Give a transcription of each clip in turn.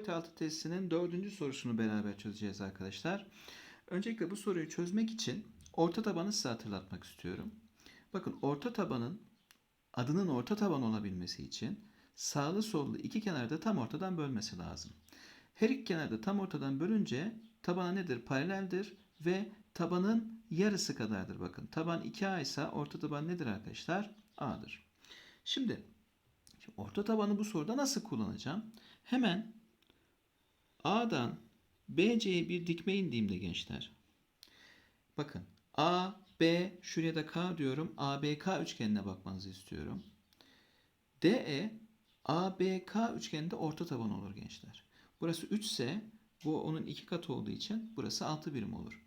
boyut altı testinin dördüncü sorusunu beraber çözeceğiz arkadaşlar. Öncelikle bu soruyu çözmek için orta tabanı size hatırlatmak istiyorum. Bakın orta tabanın adının orta taban olabilmesi için sağlı sollu iki kenarda tam ortadan bölmesi lazım. Her iki kenarda tam ortadan bölünce tabana nedir? Paraleldir ve tabanın yarısı kadardır. Bakın taban 2A ise orta taban nedir arkadaşlar? A'dır. Şimdi, şimdi orta tabanı bu soruda nasıl kullanacağım? Hemen A'dan BC'ye bir dikme indiğimde gençler. Bakın A, B, şuraya da K diyorum. ABK üçgenine bakmanızı istiyorum. DE ABK üçgeninde orta taban olur gençler. Burası 3 ise bu onun iki katı olduğu için burası 6 birim olur.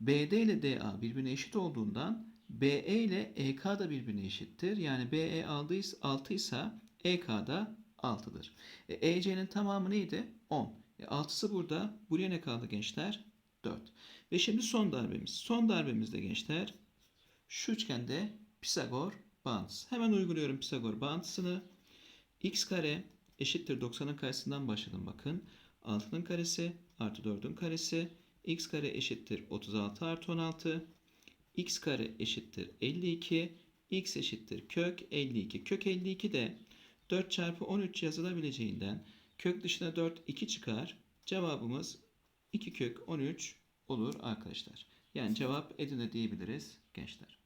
BD ile DA birbirine eşit olduğundan BE ile EK da birbirine eşittir. Yani BE 6 ise EK da 6'dır. E, EC'nin tamamı neydi? 10. E, 6'sı burada. Buraya ne kaldı gençler? 4. Ve şimdi son darbemiz. Son darbemizde gençler şu üçgende Pisagor bağıntısı. Hemen uyguluyorum Pisagor bağıntısını. x kare eşittir 90'ın karesinden başladım bakın. 6'nın karesi artı 4'ün karesi. x kare eşittir 36 artı 16. x kare eşittir 52. x eşittir kök 52. Kök 52 de 4 çarpı 13 yazılabileceğinden kök dışına 4 2 çıkar. Cevabımız 2 kök 13 olur arkadaşlar. Yani cevap Edirne diyebiliriz gençler.